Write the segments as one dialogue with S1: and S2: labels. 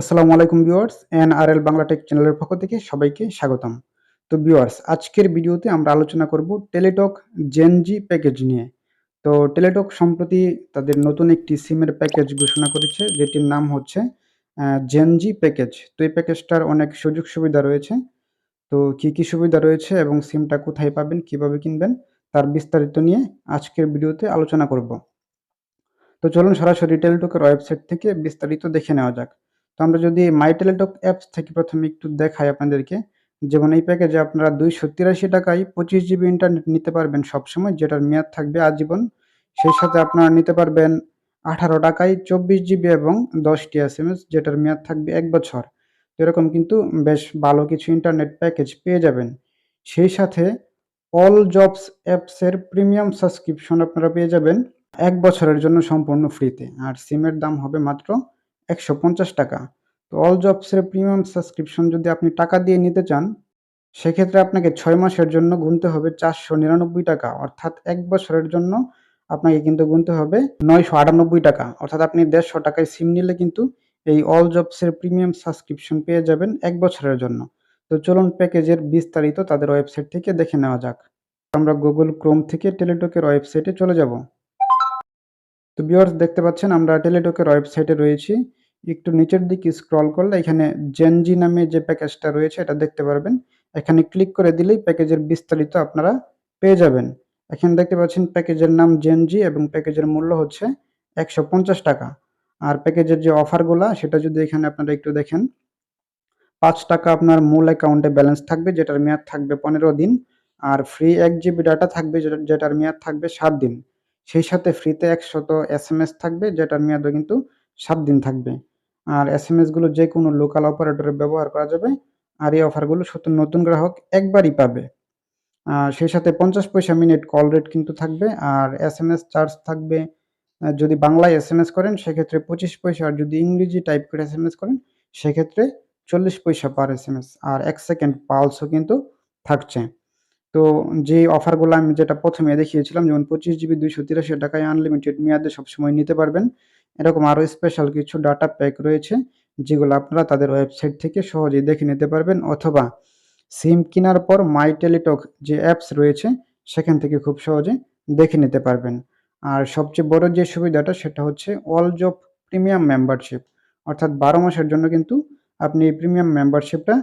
S1: আসসালামু আলাইকুম viewers N R L Bangla tech চ্যানেলের পক্ষ থেকে সবাইকে স্বাগতম। তো ভিউয়ার্স, আজকের ভিডিওতে আমরা আলোচনা করব টেলিটক জেনজি প্যাকেজ নিয়ে। তো টেলিটক সম্প্রতি তাদের নতুন একটি সিমের প্যাকেজ ঘোষণা করেছে, যেটির নাম হচ্ছে জেনজি প্যাকেজ তো এই প্যাকেজটার অনেক সুযোগ সুবিধা রয়েছে। তো কি কি সুবিধা রয়েছে এবং সিমটা কোথায় পাবেন, কীভাবে কিনবেন, তার বিস্তারিত নিয়ে আজকের ভিডিওতে আলোচনা করব। তো চলুন সরাসরি টেলিটকের ওয়েবসাইট থেকে বিস্তারিত দেখে নেওয়া যাক। তো আমরা যদি মাই টেলিটক অ্যাপস থেকে প্রথমে একটু দেখাই আপনাদেরকে, যেমন এই প্যাকেজে আপনারা দুইশো তিরাশি টাকায় পঁচিশ জিবি ইন্টারনেট নিতে পারবেন সবসময়, যেটার মেয়াদ থাকবে আজীবন। সেই সাথে আপনারা নিতে পারবেন আঠারো টাকায় চব্বিশ জিবি এবং দশটি এস এম এস যেটার মেয়াদ থাকবে এক বছর। তো এরকম কিন্তু বেশ ভালো কিছু ইন্টারনেট প্যাকেজ পেয়ে যাবেন। সেই সাথে অল জবস অ্যাপসের প্রিমিয়াম সাবস্ক্রিপশন আপনারা পেয়ে যাবেন এক বছরের জন্য সম্পূর্ণ ফ্রিতে আর সিমের দাম হবে মাত্র একশো পঞ্চাশ টাকা। তো অল জবসের প্রিমিয়াম সাবস্ক্রিপশন যদি আপনি টাকা দিয়ে নিতে চান, সেক্ষেত্রে আপনাকে ছয় মাসের জন্য গুনতে হবে চারশো নিরানব্বই টাকা। অর্থাৎ এক বছরের জন্য আপনাকে কিন্তু গুনতে হবে নয়শো আটানব্বই টাকা। অর্থাৎ আপনি দেড়শো টাকায় সিম নিলে কিন্তু এই অল জবসের প্রিমিয়াম সাবস্ক্রিপশন পেয়ে যাবেন এক বছরের জন্য। তো চলুন প্যাকেজের বিস্তারিত তাদের ওয়েবসাইট থেকে দেখে নেওয়া যাক। আমরা গুগল ক্রোম থেকে টেলিটকের ওয়েবসাইটে চলে যাব। তো ভিউয়ার্স দেখতে পাচ্ছেন, আমরা টেলিটকের ওয়েবসাইটে রয়েছি। একটু নিচের দিকে স্ক্রল করলে এখানে জেনজি নামে যে প্যাকেজটা রয়েছে, এটা দেখতে পারবেন। এখানে ক্লিক করে দিলেই প্যাকেজের বিস্তারিত আপনারা পেয়ে যাবেন। এখানে দেখতে পাচ্ছেন প্যাকেজের নাম জেনজি এবং প্যাকেজের মূল্য হচ্ছে একশো পঞ্চাশ টাকা। আর প্যাকেজের যে অফারগুলা সেটা যদি এখানে আপনারা একটু দেখেন, পাঁচ টাকা আপনার মূল অ্যাকাউন্টে ব্যালেন্স থাকবে, যেটার মেয়াদ থাকবে পনেরো দিন। আর ফ্রি এক জিবি ডাটা থাকবে যেটার মেয়াদ থাকবে সাত দিন। সেই সাথে ফ্রিতে একশত এস এম এস থাকবে, যেটার মেয়াদও কিন্তু সাত দিন থাকবে। আর এস এম এসগুলো যে কোনো লোকাল অপারেটরে ব্যবহার করা যাবে, আর এই অফারগুলো শুধু নতুন গ্রাহক একবারই পাবে। সেই সাথে পঞ্চাশ পয়সা মিনিট কল রেট কিন্তু থাকবে, আর এস এম এস চার্জ থাকবে যদি বাংলায় এস এম এস করেন, সেক্ষেত্রে পঁচিশ পয়সা, আর যদি ইংরেজি টাইপ করে এস এম এস করেন, সেক্ষেত্রে চল্লিশ পয়সা পার এস এম এস আর এক সেকেন্ড পালসও কিন্তু থাকছে। তো যে অফারগুলো আমি যেটা প্রথমে দেখিয়েছিলাম, যেমন পঁচিশ জিবি দুইশো তিরাশি টাকায় আনলিমিটেড মেয়াদে সবসময় নিতে পারবেন। এরকম আরও স্পেশাল কিছু ডাটা প্যাক রয়েছে, যেগুলো আপনারা তাদের ওয়েবসাইট থেকে সহজেই দেখে নিতে পারবেন। অথবা সিম কেনার পর মাই টেলিটক যে অ্যাপস রয়েছে, সেখান থেকে খুব সহজে দেখে নিতে পারবেন। আর সবচেয়ে বড় যে সুবিধাটা, সেটা হচ্ছে অল জব প্রিমিয়াম মেম্বারশিপ অর্থাৎ বারো মাসের জন্য কিন্তু আপনি এই প্রিমিয়াম মেম্বারশিপটা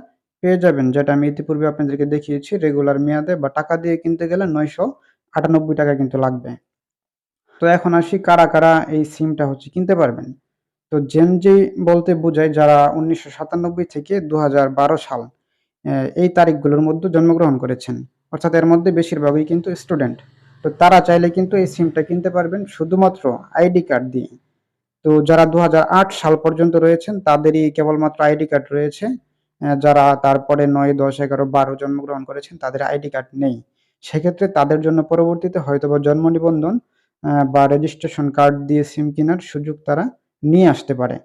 S1: পেয়ে যাবেন, যেটা আমি ইতিপূর্বে আপনাদেরকে দেখিয়েছি রেগুলার মেয়াদে বা টাকা দিয়ে কিনতে গেলে নয়শো আটানব্বই টাকা কিন্তু লাগবে। তো এখন আসি কারা কারা এই সিমটা হচ্ছে কিনতে পারবেন। তো জেন জেনজি বলতে বোঝায় যারা উনিশশো সাতানব্বই থেকে দু হাজার বারো সাল এই তারিখগুলোর মধ্যে জন্মগ্রহণ করেছেন। অর্থাৎ এর মধ্যে বেশিরভাগই কিন্তু স্টুডেন্ট তো তারা চাইলে কিন্তু এই সিমটা কিনতে পারবেন শুধুমাত্র আইডি কার্ড দিয়ে। তো যারা দু হাজার আট সাল পর্যন্ত রয়েছেন, তাদেরই কেবলমাত্র আইডি কার্ড রয়েছে। যারা তারপরে নয়, দশ, এগারো, বারো জন্মগ্রহণ করেছেন, তাদের আইডি কার্ড নেই। সেক্ষেত্রে তাদের জন্য পরবর্তীতে হয়তোবা জন্ম নিবন্ধন বা রেজিস্ট্রেশন কার্ড দিয়ে সিম কেনার সুযোগ তারা নিয়ে আসতে পারে।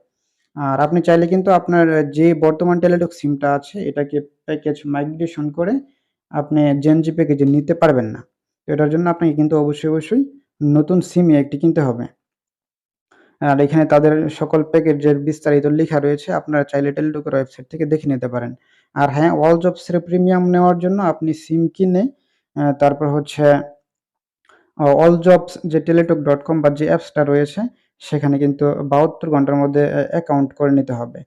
S1: আর আপনি চাইলে কিন্তু আপনার যে বর্তমান টেলিটক সিমটা আছে, এটাকে প্যাকেজ মাইগ্রেশন করে আপনি জেনজি প্যাকেজে নিতে পারবেন না। এটার জন্য আপনাকে কিন্তু অবশ্যই অবশ্যই নতুন সিমই একটি কিনতে হবে। আর এখানে তাদের সকল প্যাকেজের বিস্তারিত লেখা রয়েছে। আপনারা চাইলে টেলিটকের ওয়েবসাইট থেকে দেখে নিতে পারেন। আর হ্যাঁ অল জবসের প্রিমিয়াম নেওয়ার জন্য আপনি সিম কিনে তারপর হচ্ছে অল জবস যে টেলিটক ডট কম বা যে অ্যাপসটা রয়েছে, সেখানে কিন্তু বাহাত্তর ঘণ্টার মধ্যে অ্যাকাউন্ট করে নিতে হবে।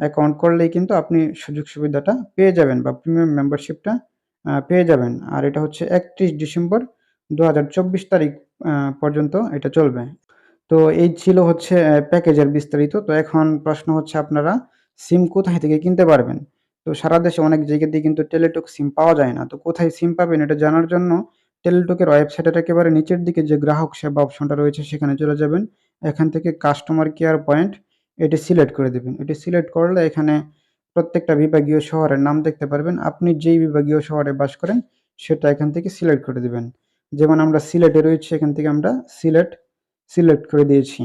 S1: অ্যাকাউন্ট করলেই কিন্তু আপনি সুযোগ সুবিধাটা পেয়ে যাবেন বা প্রিমিয়াম মেম্বারশিপটা পেয়ে যাবেন। আর এটা হচ্ছে একত্রিশ ডিসেম্বর দু হাজার চব্বিশ তারিখ পর্যন্ত এটা চলবে। তো এই ছিল হচ্ছে প্যাকেজের বিস্তারিত। তো এখন প্রশ্ন হচ্ছে আপনারা, সিম কোথায় থেকে কিনতে পারবেন? তো সারা দেশে অনেক জায়গাতে কিন্তু টেলিটক সিম পাওয়া যায় না। তো কোথায় সিম পাবেন এটা জানার জন্য টেলিটকের ওয়েবসাইটের একেবারে নিচের দিকে যে গ্রাহক সেবা অপশনটা রয়েছে, সেখানে চলে যাবেন। এখান থেকে কাস্টমার কেয়ার পয়েন্ট, এটি সিলেক্ট করে দেবেন। এটি সিলেক্ট করলে এখানে প্রত্যেকটা বিভাগীয় শহরের নাম দেখতে পারবেন। আপনি যেই বিভাগীয় শহরে বাস করেন, সেটা এখান থেকে সিলেক্ট করে দেবেন। যেমন আমরা সিলেটে রয়েছি, এখান থেকে আমরা সিলেট সিলেক্ট করে দিয়েছি।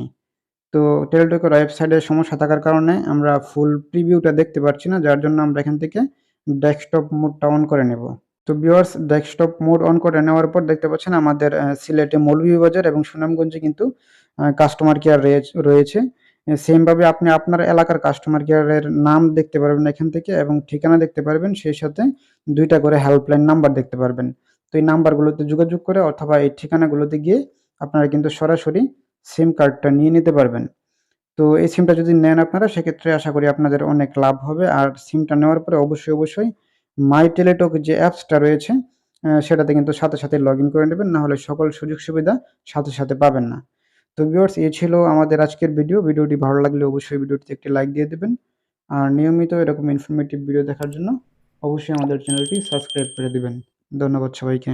S1: তো টেলিটকের ওয়েবসাইটের সমস্যা থাকার কারণে আমরা ফুল প্রিভিউটা দেখতে পাচ্ছি না, যার জন্য আমরা এখান থেকে ডেস্কটপ মোডটা অন করে নেব। তো ভিউয়ার্স, ডেস্কটপ মোড অন করে নেওয়ার পর দেখতে পাচ্ছেন আমাদের সিলেটে মৌলভীবাজার এবং সুনামগঞ্জে কিন্তু কাস্টমার কেয়ার রয়েছে সেমভাবে আপনি আপনার এলাকার কাস্টমার কেয়ারের নাম দেখতে পারবেন এখান থেকে এবং ঠিকানা দেখতে পারবেন। সেই সাথে দুইটা করে হেল্পলাইন নাম্বার দেখতে পারবেন। তো এই নাম্বারগুলোতে যোগাযোগ করে অথবা এই ঠিকানাগুলোতে গিয়ে আপনারা কিন্তু সরাসরি সিম কার্ডটা নিয়ে নিতে পারবেন। তো এই সিমটা যদি নেন আপনারা, সেক্ষেত্রে আশা করি আপনাদের অনেক লাভ হবে। আর সিমটা নেওয়ার পরে অবশ্যই অবশ্যই মাই টেলিটক যে অ্যাপসটা রয়েছে সেটাতে কিন্তু সাথে সাথে লগ ইন করে নেবেন। না হলে সকল সুযোগ সুবিধা সাথে সাথে পাবেন না। তো ভিউয়ার্স এ ছিল আমাদের আজকের ভিডিও ভিডিওটি ভালো লাগলে অবশ্যই ভিডিওটিতে একটি লাইক দিয়ে দেবেন। আর নিয়মিত এরকম ইনফরমেটিভ ভিডিও দেখার জন্য অবশ্যই আমাদের চ্যানেলটি সাবস্ক্রাইব করে দেবেন। ধন্যবাদ সবাইকে।